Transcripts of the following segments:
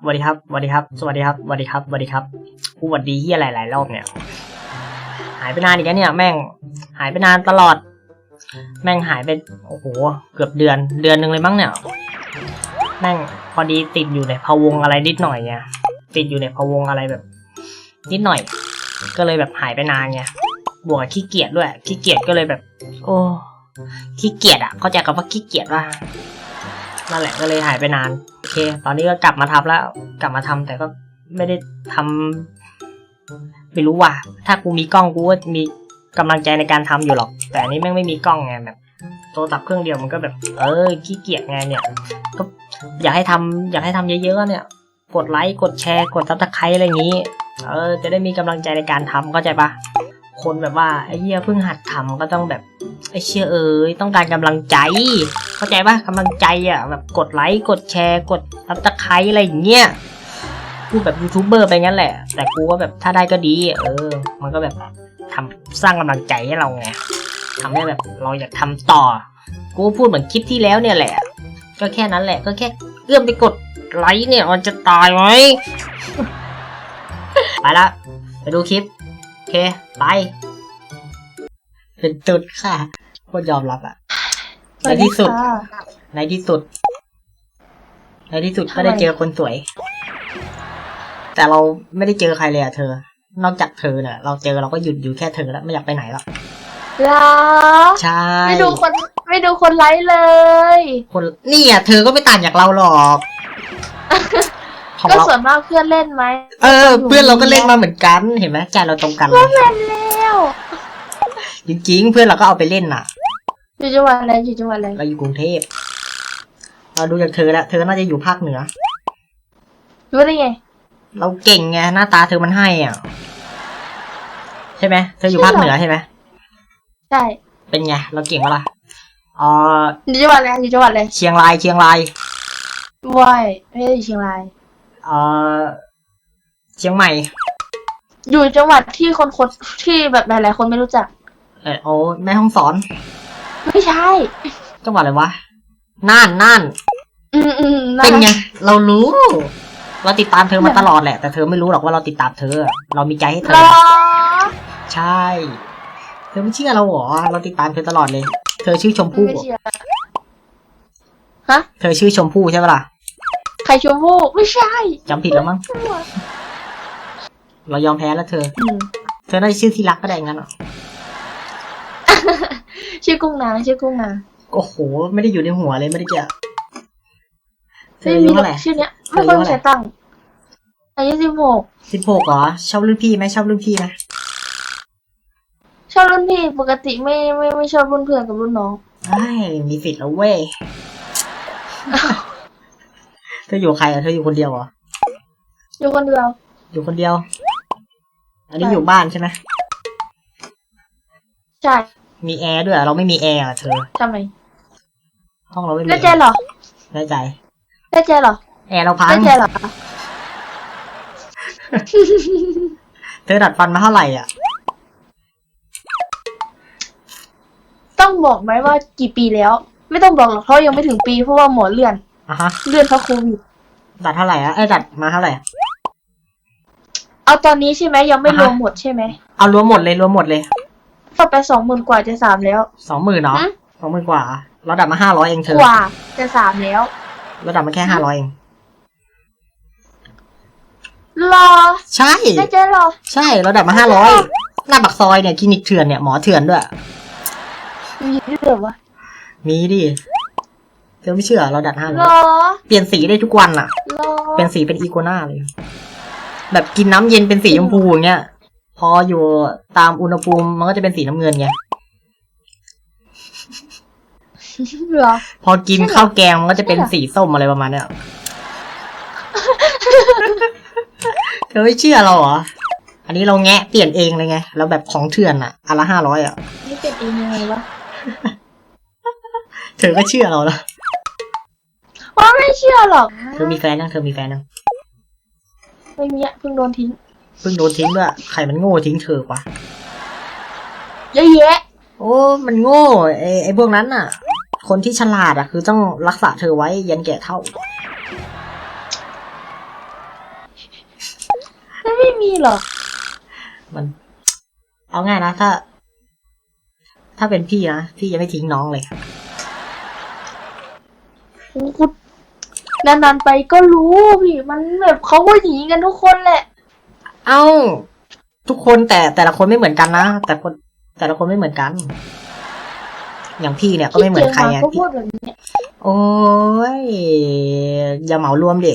สวัสดีครับสวัสดีครับ สวัสดีครับสวัสดีครับสวัสดีครับกูหวัดดีเฮียหลายๆรอบเนี่ย หายไปนานอีกแล้วเนี่ย แม่งหายไปนานตลอด แม่งหายไปโอ้โหเกือบเดือน เดือนหนึ่งเลยมั้งเนี่ย แม่งพอดีติดอยู่ในพะวงอะไรนิดหน่อยไงติดอยู่ในพะวงอะไรแบบ นิดหน่อย ก็เลยแบบหายไปนานไงบวกกับขี้เกียจด้วยขี้เกียจก็เลยแบบ โอ้ขี้เกียจอะเข้าใจกับว่าขี้เกียจว่านั่นแหละก็เลยหายไปนาน เค ตอนนี้ก็กลับมาทำแล้ว กลับมาทำแต่ก็ไม่ได้ทำไม่รู้ว่ะ ถ้ากูมีกล้องกูก็มีกำลังใจในการทำอยู่หรอก แต่อันนี้แม่งไม่มีกล้องไงแบบโทรศัพท์เครื่องเดียวมันก็แบบ เออขี้เกียจไงเนี่ยก็อยากให้ทำอยากให้ทำเยอะๆเนี่ย กดไลค์กดแชร์กดซับสไครต์อะไรอย่างนี้ เออ จะได้มีกำลังใจในการทำเข้าใจปะ คนแบบว่าไอ้เหี้ยเพิ่งหัดทำก็ต้องแบบไอ้เชี่ยเอ้ยต้องการกำลังใจ เข้าใจปะกำลังใจอะแบบกดไลค์กดแชร์กดซับสไครต์อะไรอย่างเงี้ยพูดแบบยูทูบเบอร์ไปงั้นแหละ แต่กูก็แบบถ้าได้ก็ดี เออ มันก็แบบทำสร้างกำลังใจให้เราไงทำให้แบบเราอยากทำต่อ กูพูดเหมือนคลิปที่แล้วเนี่ยแหละ ก็แค่นั้นแหละ ก็แค่เอื้อมไปกดไลค์เนี่ยมันจะตายไหมไปละไปดูคลิป เค ไป เป็นตุดค่ะโคตรยอมรับอะในที่สุด ในที่สุด ในที่สุดก็ได้เจอคนสวย แต่เราไม่ได้เจอใครเลยอะเธอ นอกจากเธอเนี่ยเราเจอเราก็หยุดอยู่แค่เธอแล้วไม่อยากไปไหนหรอกเหรอใช่ไม่ดูคนไม่ดูคนไลค์เลย คนนี่อะเธอก็ไม่ต่างจากเราหรอก ของก็เราส่วนมากเพื่อนเล่นไหมเออ เพื่อนเราก็เล่นมาเหมือนกันเห็นไหมใจเราตรงกันเลยเล่นแล้วจริงๆเพื่อนเราก็เอาไปเล่นน่ะ อยู่จังหวัดอะไรอยู่จังหวัดอะไรเราอยู่กรุงเทพเราดูจากเธอแล้วเธอน่าจะอยู่ภาคเหนือ รู้ได้ไงเราเก่งไงหน้าตาเธอมันให้อะใช่ไหมเธออยู่ภาคเหนือใช่ไหมใช่เป็นไงเราเก่งปะล่ะเอออยู่จังหวัดอะไรอยู่จังหวัดอะไรเชียงรายเชียงราย ว้ายไม่ได้อยู่เชียงราย เออเชียงใหม่ อยู่จังหวัดที่คนคนที่แบบหลายๆคนไม่รู้จัก เออโอ้แม่ห้องสอนไม่ใช่ จังหวัดอะไรวะน่านน่านอืมอืมะเป็นไงเรารู้ เราติดตามเธอมาตลอดแหละ แต่เธอไม่รู้หรอกว่าเราติดตามเธอ เรามีใจให้เธเหรอ อใช่ เธอไม่เชื่อเราเหรอเราติดตามเธอตลอดเลย เธอชื่อชมพู่ ไม่เชื่อฮะ เธอชื่อชมพู่ใช่ปะล่ะ ใครชมพู่ไม่ใช่จำผิดแล้วมั้ง เรายอมแพ้แล้วเธอ อืมเธอน่าจะชื่อที่รักก็ได้งั้นเหรอ ชื่อกุ้งนางชื่อกุ้งนางโอ้โห ไม่ได้อยู่ในหัวเลยไม่ได้เจอเธอไม่อามียุหรอเท่าไหร่กชื่อเนี้ยเธอไม่อายุค่อยเท่าไหร่ใช้ตังค์อายุสิบหกสิบหกเหรอ ชอบรุ่นพี่ไหมชอบรุ่นพี่ไหมชอบรุ่นพี่ปกติไม่ไม่ไม่ชอบรุ่นเพื่อนกับรุ่นน้อง ไอ้ยมีสิทธิ์แล้วเว้ย เธออยู่กับใครอะเธออยู่คนเดียวเหรออยู่คนเดียว อยู่คนเดียว อันนี้ใช่อยู่บ้านใช่ไหมใช่ มีแอร์ด้วยเหรอเราไม่มีแอร์อะเธอทำไมห้องเราไม่มีแน่ใจเหรอแน่ใจแน่ใจเหรอแอร์เราพังแน่ใจเหรอเธอดัดฟันมาเท่าไหร่อะ ต้องบอกไหมว่ากี่ปีแล้ว ไม่ต้องบอกหรอกเพราะยังไม่ถึงปีเพราะว่าหมอเลื่อน อะฮะเลื่อนเพราะโควิดดัดเท่าไหร่อะเอ้ยดัดมาเท่าไหร่เอาตอนนี้ใช่ไหมยังไม่อ่าฮะรวมหมดใช่ไหมเอารวมหมดเลยรวมหมดเลยเข้าไปสองหมื่นกว่าจะสามแล้ว สองหมื่นเนาะฮะสองหมื่นกว่าเราดัดมาห้าร้อยเองเธอกว่าจะสามแล้ว เราดัดมาแค่ห้าร้อยเองรอใช่แน่ใจเหรอ ใช่เราดัดมาห้าร้อยหน้าบักซอยเนี่ยคลินิกเถื่อนเนี่ยหมอเถื่อนด้วย มีด้วยเหรอวะมีดิ เธอไม่เชื่อเราดัดห้าร้รอยอเปลี่ยนสีได้ทุกวันอะรอเป็นสีเป็นอีโกนาเลย แบบกินน้ำเย็นเป็นสีชมพูอย่างเงี้ย พออยู่ตามอุณหภูมิมันก็จะเป็นสีน้ำเงินไงเหรอ พอกินข้าวแกงมันก็จะเป็นสีส้มอะไรประมาณเนี้ย เธอไม่เชื่อเราเหรอ อันนี้เราแงะเปลี่ยนเองเลยไงแล้วแบบของเถื่อนอะอันละห้าร้อยอะนี่เป็นเองยังไงวะ เธอก็เชื่อเราแล้ว ว่าไม่เชื่อหรอกเธอมีแฟนยังเธอมีแฟนยังไม่มีอะเพิ่งโดนทิ้งเพิ่งโดนทิ้งด้วยใครมันโง่ทิ้งเธอกว่าเยอะแยะโอ้มันโง่ไอ้ไอ้พวกนั้นน่ะ คนที่ฉลาดอะ คือต้องรักษาเธอไว้ยันแก่เท่ามีหรอกมัน เอาง่ายนะถ้า ถ้าเป็นพี่นะพี่จะไม่ทิ้งน้องเลยคุณ นานๆไปก็รู้พี่มันแบบเขาก็หนีกันทุกคนแหละ เอ้า ทุกคนแต่แต่ละคนไม่เหมือนกันนะแต่คนแต่ละคนไม่เหมือนกัน อย่างพี่เนี่ยก็ไม่เหมือนใครที่ไงเจอมาก็พี่พูดแบบนี้โอ้ยอย่าเหมารวมดิ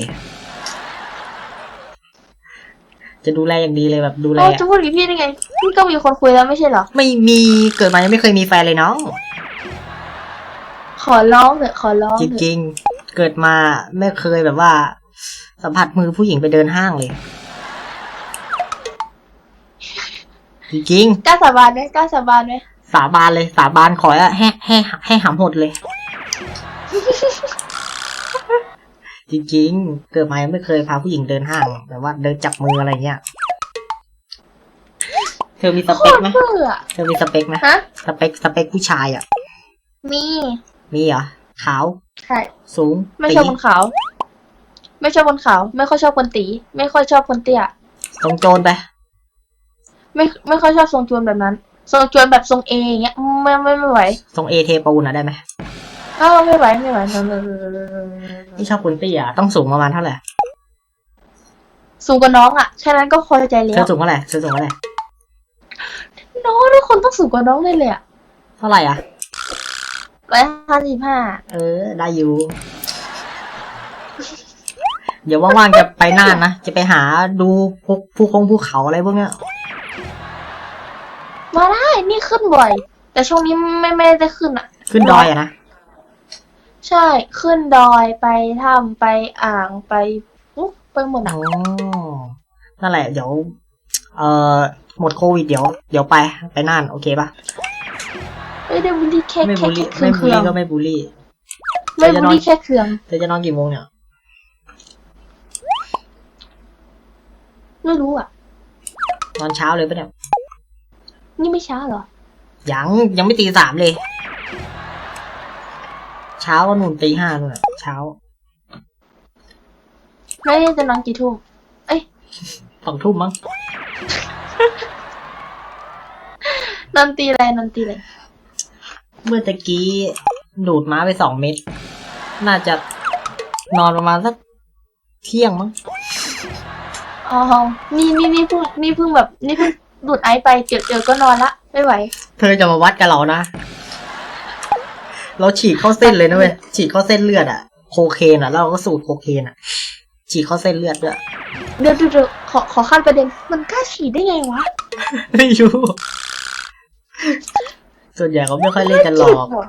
จะดูแลอย่างดีเลยแบบดูแลเอ้าจะพูดกับพี่ได้ไง พี่ก็มีคนคุยแล้วไม่ใช่เหรอ ไม่มีเกิดมายังไม่เคยมีแฟนเลยน้อง ขอร้องเถอะขอร้องจเถอะริงๆ เกิดมาไม่เคยแบบว่า สัมผัสมือผู้หญิงไปเดินห้างเลย จริงกล้าสาบานไหมกล้าสาบานไหมๆสาบานเลยสาบานขอให้ให้ให้หำหดเลย จริงๆ เกิดมายังไม่เคยพาผู้หญิงเดินห้างแบบว่าเดินจับมืออะไรเงี้ยเธอมีสโคเปคตรไหมเบื่อเธอมีสเปคไหมฮะสเปคสเปคผู้ชายอะ มี มีเหรอ ขาว ใช่ สูงไม่ชอบตีคนขาว ไม่ชอบคนขาว ไม่ค่อยชอบคนตี ไม่ค่อยชอบคนเตี้ยตรงโจรไป ไม่ไม่ค่อยชอบทรงจวนแบบนั้น ทรงจวนแบบทรงเออย่างเงี้ยไม่ไม่ไม่ไหว ทรงเอเทปูนอะได้ไหมอ้าวไม่ไหวไม่ไหวไม่ชอบคุณเตี้ยต้องสูงประมาณเท่าไหร่สูงกว่าน้องอะแค่นั้นก็พอใจแล้เธอวสูงเท่าไหร่เธอสูงเท่าไหร่น้องทุกคนต้องสูงกว่าน้องเลยเลยอะเท่าไหร่อะ ร้อยห้าสิบห้าเออ ได้อยู่ เดี๋ยวว่างๆจะไปน่านนะ จะไปหาดูภูภูคงภูเขาอะไรพวกเนี้ย มาได้ นี่ขึ้นบ่อย แต่ช่วงนี้ไม่ไม่ได้ขึ้นอะ ขึ้นดอยอะนะ ใช่ ขึ้นดอยไปถ้ำไปอ่างไปอุ๊ยไปหมดอะอ๋อนั่นแหละ เดี๋ยว เอ่อ หมดโควิดเดี๋ยว เดี๋ยวไป ไปน่าน โอเคปะ ไม่ได้บูลลี่แค่ไม่แค่บูลลี่แค่ไม่เคบูลรื่องลี่ก็ไม่บูลลี่ๆไม่บูลลี่แค่เครื่องเธอจะนอนกี่โมงเนี่ย ไม่รู้อะ นอนเช้าเลยปะเนี่ย นี่ไม่ช้าเหรอ ยังยังไม่ตีสามเลย เช้าก็นุ่นตีห้านู่นน่ะเช้าไม่ได้จะนอนกี่ทุ่มสองทุ่มมั้งนอนตีอะไรนอนตีอะไร เมื่อตะกี้ดูดม้าไปสองเม็ด น่าจะนอนประมาณสักเที่ยงมั้ง อ๋อ นี่นี่นี่เพิ่งนี่เพิ่งแบบ นี่เพิ่งดูดไอซ์ไปเดี๋ยวเดี๋ยวก็นอนละ ไม่ไหว เธอจะมาวัดกับเรานะ เราฉีดเข้าเส้นเลยนะเว้ย ฉีดเข้าเส้นเลือดอะโคเคนอะแล้วเราก็สูดโคเคนอะฉีดเข้าเส้นเลือดด้วย เดี๋ยวเดี๋ยวเดี๋ยวขอขอขั้นประเด็น มันกล้าฉีดได้ไงวะ ไม่รู้ ส่วนใหญ่เขาไม่ค่อยเล่นกันหรอกไม่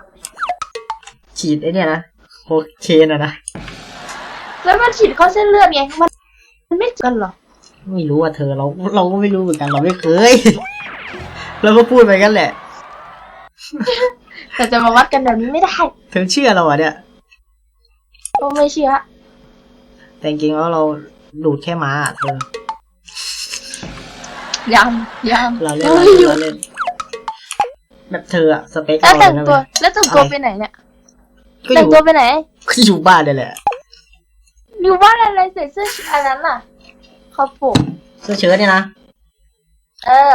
ฉีดฉีดไอเนี่ยนะโคเคนอะนะ แล้วมันฉีดเข้าเส้นเลือดไง มันมันไม่เจอกันเหรอ ไม่รู้อะเธอเราเราก็ไม่รู้เหมือนกันเราไม่เคย เราก็พูดไปกันแหละ แต่จะมาวัดกันแบบนี้ไม่ได้ เธอเชื่อเราอะเนี่ยก็ไม่เชื่อ แต่จริงๆแล้วเราดูดแค่ม้าอะเธอยำยำเราเล่นเฮ้เรายเล่นอยู่เราเล่น แบบเธออะสเปคแล้วเราแต่งเลยนะตัวเว้ยแล้วแต่งตัวอะไรไปไหนเนี่ยก็อแต่งยู่ตัวไปไหนก็อยู่บ้านเลยแหละอยู่บ้านอะไรใส่เสื้ออันนั้นน่ะขอบผมเสื้อเชิ้ตเนี่ยนะเออ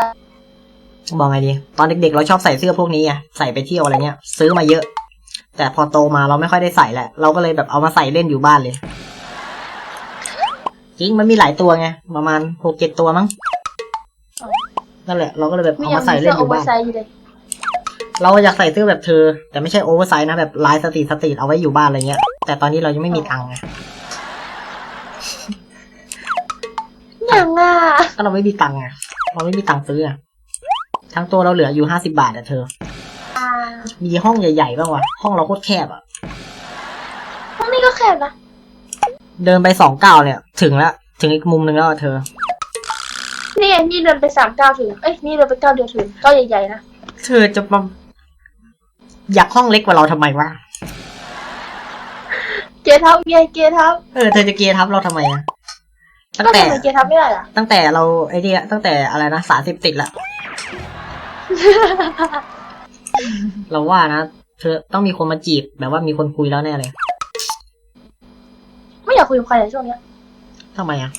บอกไงดีตอนเด็กๆเราชอบใส่เสื้อพวกนี้ไงใส่ไปเที่ยวอะไรเงี้ย ซื้อมาเยอะ แต่พอโตมาเราไม่ค่อยได้ใส่แหละ เราก็เลยแบบเอามาใส่เล่นอยู่บ้านเลยจริงมันมีหลายตัวไงประมาณหกเจ็ดตัวมั้งอ๋อนั่นแหละ เราก็เลยแบบไม่เอาอยากมาใส่มีเล่เสื้นออโอยู่เวอบ้านร์ไซส์อยู่ เลยเราอยากใส่เสื้อแบบเธอ แต่ไม่ใช่โอเวอร์ไซส์นะแบบลายสตรีทสตรีทเอาไว้อยู่บ้านอะไรเงี้ย แต่ตอนนี้เรายังไม่มีตังค์ไงอย่างอะก็เราไม่มีตังค์ไงเราไม่มีตังค์ซื้อไงทั้งตัวเราเหลืออยู่ห้าสิบาทอะเธออ่ามีห้องใหญ่ๆบ้างวะห้องเราโคตรแคบอะห้องนี้ก็แคบนะเดินไปสองก้าวเนี่ย ถึงแล้วถึงอีกมุมหนึ่งแล้วอะเธอ นี่ไงนี่เดินไปสามก้าวถึงเอ้ยนี่เดินไปก้าวเดียวถึงก้าวใหญ่ๆนะ เธอจะมา อยากห้องเล็กกว่าเราทำไมวะ เกียร์ทับไงเกียร์ทับเออเธอจะเกียร์ทับเราทำไมอะตั้งก็แต่ ทำไมเกียร์ทับไม่ได้ล่ะ ตั้งแต่เราไอ้เนี่ยตั้งแต่อะไรนะสารเสพติดละ เราว่านะ เธอต้องมีคนมาจีบแบบว่ามีคนคุยแล้วแน่เลยไม่อยากคุยกับใครเลยช่วงเนี้ยทำไมอะ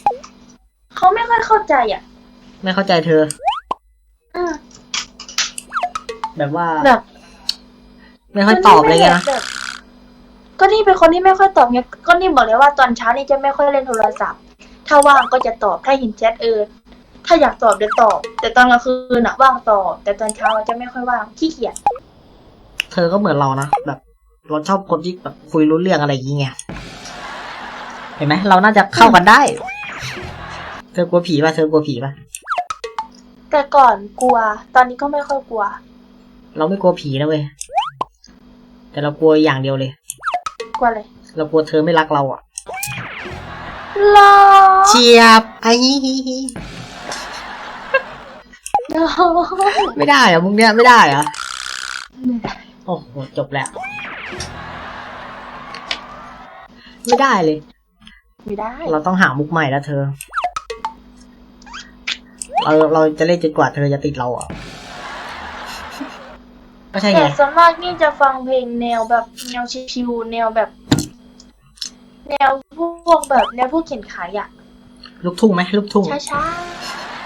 เขาไม่ค่อยเข้าใจอะ ไม่เข้าใจเธอ อืมแบบว่าแบบ ไม่ค่อยตอบอะไรเงี้ยนะแบบก็นี่เป็นคนที่ไม่ค่อยตอบไงก็นี่บอกเลยว่าตอนเช้านี่จะไม่ค่อยเล่นโทรศัพท์ ถ้าว่างก็จะตอบถ้าเห็นแชทเออถ้าอยากตอบเดี๋ยวตอบ แต่ตอนกลางคืนอะว่างตอบ แต่ตอนเช้าจะไม่ค่อยว่างขี้เกียจเธอก็เหมือนเรานะแบบเราชอบคนที่แบบคุยรู้เรื่องอะไรอย่างเงี้ยเห็นไหมเราน่าจะเข้ากันได้ เธอกลัวผีป่ะเธอกลัวผีป่ะแต่ก่อนกลัว ตอนนี้ก็ไม่ค่อยกลัว เราไม่กลัวผีนะเว้ย แต่เรากลัวอย่างเดียวเลย กลัวเลยเรากลัวเธอไม่รักเราอะรอเชียบไอ้ฮิฮิฮิไม่ได้เหรอะมุกเนี้ยไม่ได้เหรอะโอ้โหจบแล้ว ไม่ได้เลย ไม่ได้ เราต้องหามุกใหม่แล้วเธอเราเราจะเล่นจนกว่าเธอจะติดเราอะ ก็ใช่ไงแต่ส่วนมากนี่จะฟังเพลงแนวแบบแนวชิวๆแนวแบบ แนวพวกแบบแนวพวกเขียนขายอะลูกทุ่งไหมลูกทุ่งช้า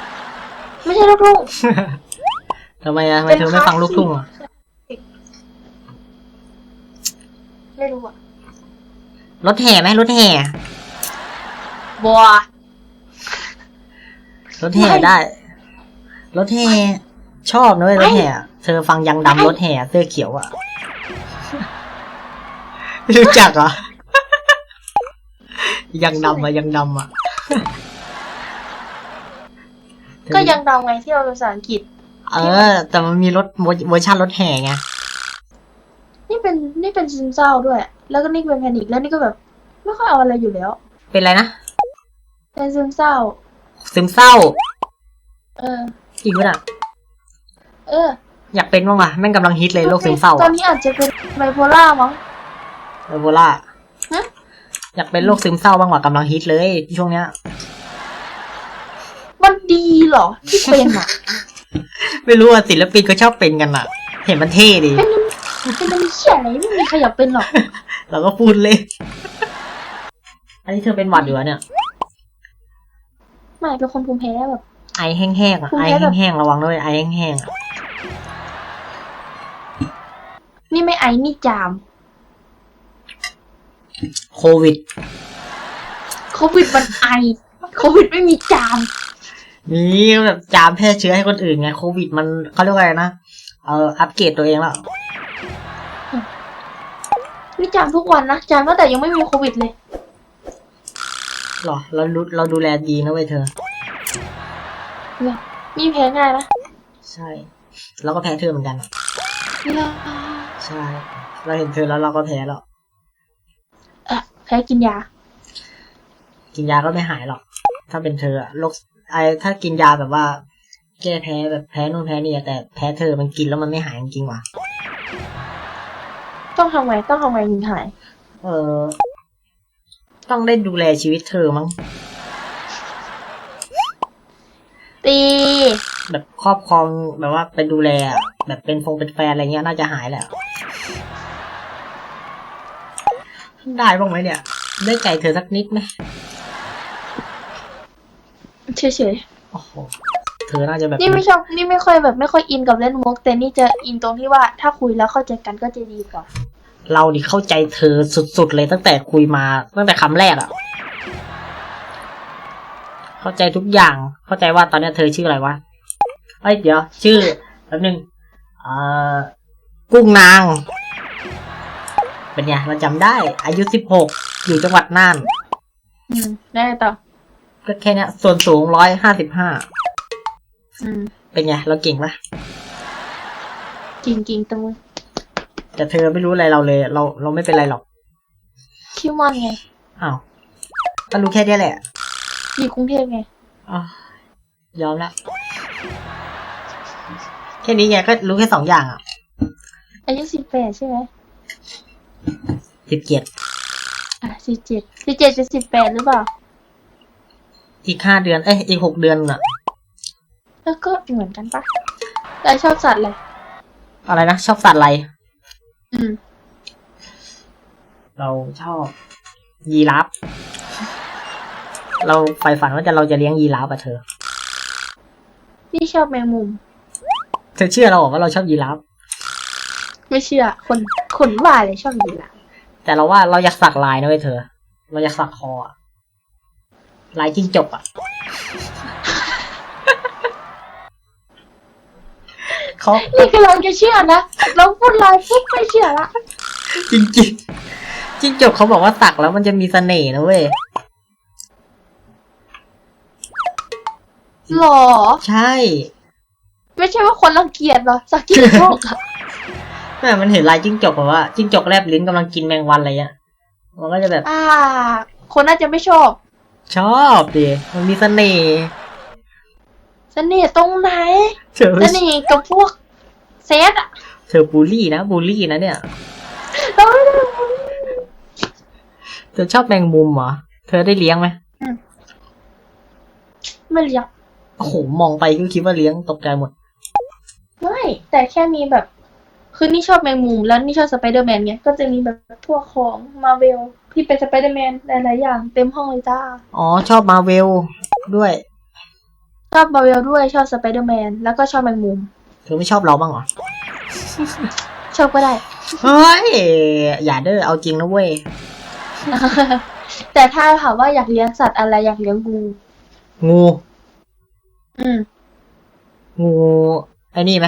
ๆไม่ใช่ลูกทุ่งทำไมอะทำไมเธอไม่ฟังลูกทุ่งอะไม่รู้อะรถแห่ไหมรถแห่บัวรถแห่ไม่ได้ รถแห่ชอบนะเว้ยรถแห่ เธอฟังยังดำรถแห่เสื้อเขียวอะไม่รู้จักเหรอ ยังดำอะยังดำอะก็ยังดาวไงที่เราเป็นภาษาอังกฤษ เออ แต่มันมีรถเวอร์ชันรถแห่ไง นี่เป็นนี่เป็นซึมเศร้าด้วย แล้วก็นี่เป็นแพนิคแล้วนี่ก็แบบ ไม่ค่อยเอาอะไรอยู่แล้ว เป็นไรนะ เป็นซึมเศร้า ซึมเศร้า เออจริงปะน่ะเออ อยากเป็นบ้างวะแม่งกำลังฮิตเลยโรคซึมเศร้าตออะนนี้อาจจะเป็นไบโพล่ามั้งไบโพล่าฮะอยากเป็นโรคซึมเศร้าบ้างวะกำลังฮิตเลยช่วงเนี้ย มันดีเหรอที่เป็นอะไม่รู้อะศิลปินก็ชอบเป็นกันอะ เห็นมันเท่ดีเป็นเป็นมันเชี่ยอะไรไม่มีใครอยากเป็นหรอกเราก็พูดเลย อันนี้เธอเป็นหวัดอยู่อะเนี่ยไม่เป็นคนภูมิแพ้แบบไอแห้งๆอะภูมิไอแพ้แบบแห้งๆระวังด้วยไอแห้งๆอะ นี่ไม่ไอนี่จาม โควิด โควิดมันไอ โควิดไม่มีจาม นี่แบบจามแพร่เชื้อให้คนอื่นไง โควิดมันเขาเรียกว่าอะไรนะ เอออัปเกรดตัวเองแล้ว นี่จามทุกวันนะจามตั้งแต่ยังไม่มีโควิดเลย หรอ เรารู้เราดูแลดีนะเว้ยเธอมีแพ้ง่ายนะ ใช่เราก็แพ้เธอเหมือนกัน ใช่ เราเห็นเธอแล้วเราก็แพ้แล้วเอะแพ้กินยา กินยาก็ไม่หายหรอก ถ้าเป็นเธออะโรคไอถ้ากินยาแบบว่า แก้แพ้แบบแพ้นู่นแพ้นี่อะแต่แพ้เธอมันกินแล้วมันไม่หายจริงๆว่ะ ต้องทำไงต้องทำไงถึงหาย เออ ต้องได้ดูแลชีวิตเธอมั้ง ตีแบบครอบครองแบบว่าไปดูแลอะแบบเป็นฟงเป็นแฟนอะไรเงี้ยน่าจะหายแหละ ได้บ้างไหมเนี่ย ได้ไก่เธอสักนิดไหมเฉยโอ้โหเธอน่าจะแบบๆนี่ไม่ชอบนี่ไม่ค่อยแบบไม่ค่อยอินกับเล่นมุกแต่นี่จะอินตรงที่ว่าถ้าคุยแล้วเข้าใจกันก็จะดีกว่า เราดิเข้าใจเธอสุดๆเลยตั้งแต่คุยมาตั้งแต่คำแรกอะเข้าใจทุกอย่าง เข้าใจว่าตอนเนี้ยเธอชื่ออะไรวะเอ้ยเดี๋ยว ชื่อแป๊บนึงเอ่อกุ้งนาง เป็นไงเราจำได้ อายุสิบหกอยู่จังหวัดน่าน อืม ได้ต่อ ก็แค่เนี้ย ส่วนสูงร้อยห้าสิบห้าอืม เป็นไงเราเก่งปะกินกินตรงแต่เธอไม่รู้อะไรเราเลย เราเราไม่เป็นไรหรอกคิวมอนไง อ้าวก็รู้แค่เนี้ยแหละอยู่กรุงเทพไงอ้าวยอมละแค่นี้ไงก็รู้แค่สองอย่างอะอายุสิบแปดใช่ไหม สิบเจ็ดอะสิบเจ็ดสิบเจ็ดจะสิบแปดหรือเปล่า อีกห้าเดือน เอ้ย อีกหกเดือนอะ แล้วก็เหมือนกันปะแต่ชอบสัตว์เลย อะไรนะ ชอบสัตว์อะไร อืม เราชอบ ยีราฟ เราใฝ่ฝันว่าจะเราจะเลี้ยงยีราฟอะเธอ พี่ชอบแมงมุม เธอเชื่อเราเหรอว่าเราชอบยีราฟ ไม่เชื่อคน คนว่าเลยชอบอยู่ละแต่เราว่าเราอยากสักลายนะเว้ยเธอ เราอยากสักคออะลายจิ้งจกอะเขานี่คือเราจะเชื่อนะเราพูดลายปุ๊บไม่เชื่อละจริงจริงๆจิ้งจกเขาบอกว่าสักแล้วมันจะมีเสน่ห์นะเว้ยหรอ ใช่ ไม่ใช่ว่าคนรังเกียจเหรอสักกี่โลกอะ แม่มันเห็นลายจิ้งจกแบบว่าจิ้งจกแลบลิ้นกำลังกินแมงวันอะไรเงี้ยมันก็จะแบบ อ่า คนน่าจะไม่ชอบ ชอบดิมันมีเสน่ห์เสน่ห์ตรงไหนเธอเสไม่น่ห์กับพวกเซตอะเธอบูลลี่นะบูลลี่นะเนี่ยเราไม่ได้เธอชอบแมงมุมเหรอ เธอได้เลี้ยงไหมไม่เลี้ยง โอ้โห มองไปก็คิดว่าเลี้ยงตกใจหมด ไม่ แต่แค่มีแบบ คือนี่ชอบแมงมุมแล้วนี่ชอบสไปเดอร์แมนไงก็จะมีแบบพวกของมาเวลที่เป็นสไปเดอร์แมนหลายๆอย่างเต็มห้องเลยจ้า อ๋อ ชอบมาเวลด้วย ชอบมาเวลด้วยชอบสไปเดอร์แมนแล้วก็ชอบแมงมุมเธอไม่ชอบเราบ้างเหรอ ชอบก็ได้ เฮ้ย อย่าเด้อเอาจริงนะเว้ย แต่ถ้าถามว่าอยากเลี้ยงสัตว์อะไรอยากเลี้ยงงู งู อืมงู ไอ้นี่ไหม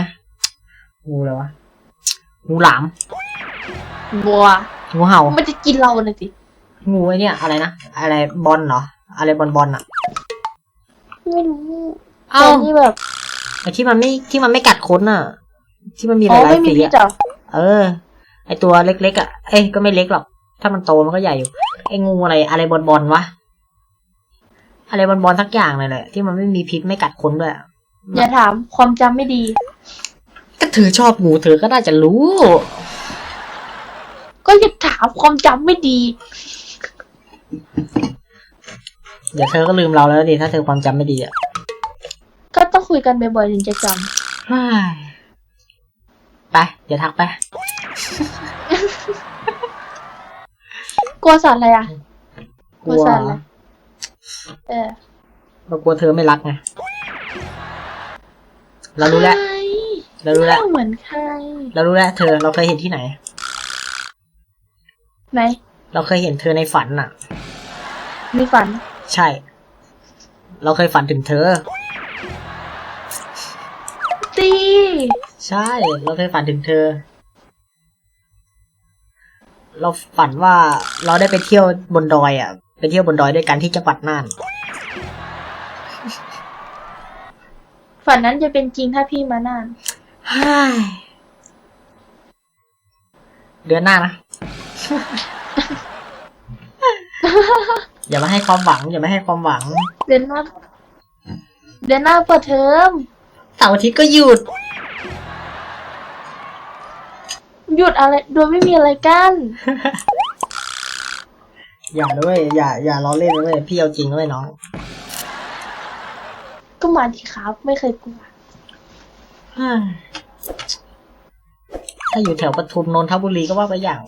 งูอะไรวะ งูหลามบัวงูเห่า มันจะกินเราน่ะสิงูไอ้เนี่ยอะไรนะอะไรบอลเหรอ อะไรบอลบอลอะไม่รู้เอ้าแต่นี่แบบไอ้ที่มันไม่ที่มันไม่กัดคนอะที่มันมีหอ๋อลายไม่ๆมีสีพิษอะเหรอเออ ไอตัวเล็กๆอะเอ้ยก็ไม่เล็กหรอก ถ้ามันโตมันก็ใหญ่อยู่ไองูอะไรอะไรบอลบอลวะอะไรบอลบอลสักอย่างเลยแหละที่มันไม่มีพิษไม่กัดคนด้วยอะอย่าถามความจำไม่ดี ก็เธอชอบงูเธอก็น่าจะรู้ ก็อย่าถามความจำไม่ดี เดี๋ยวเธอก็ลืมเราแล้วดิถ้าเธอความจำไม่ดีอะก็ต้องคุยกันบ่อยๆถึงจะจเฮ้ยไปเดี๋ยวทักไปำกลัวสัตว์อะไรอะ กลัวสัตว์อะไรเออเรากลัวเธอไม่รักไง เรารู้แล้วใคร เรารู้แล้วหน้าเหมือนใคร เรารู้แล้วเธอเราเคยเห็นที่ไหน ไหน เราเคยเห็นเธอในฝันน่ะ มีฝัน ใช่ เราเคยฝันถึงเธอตีใช่ เราเคยฝันถึงเธอ เราฝันว่าเราได้ไปเที่ยวบนดอยอะ ไปเที่ยวบนดอยด้วยกันที่จังหวัดน่าน ฝันนั้นจะเป็นจริงถ้าพี่มานาน เฮ้ยเดือนหน้านะ อย่ามาให้ความหวัง อย่ามาให้ความหวัง เดือนหน้า เดือนหน้าเปิดเทอม เสาร์อาทิตย์ก็หยุด หยุดอะไร โดยไม่มีอะไรกั้น อย่าด้วยอย่า อย่าล้อเล่นด้วยพี่เอาจริงด้วยน้อง ก็มาดีครับ ไม่เคยกลัวเฮ้ย ถ้าอยู่แถวปทุมนนทบุรีก็ว่าไปอย่าง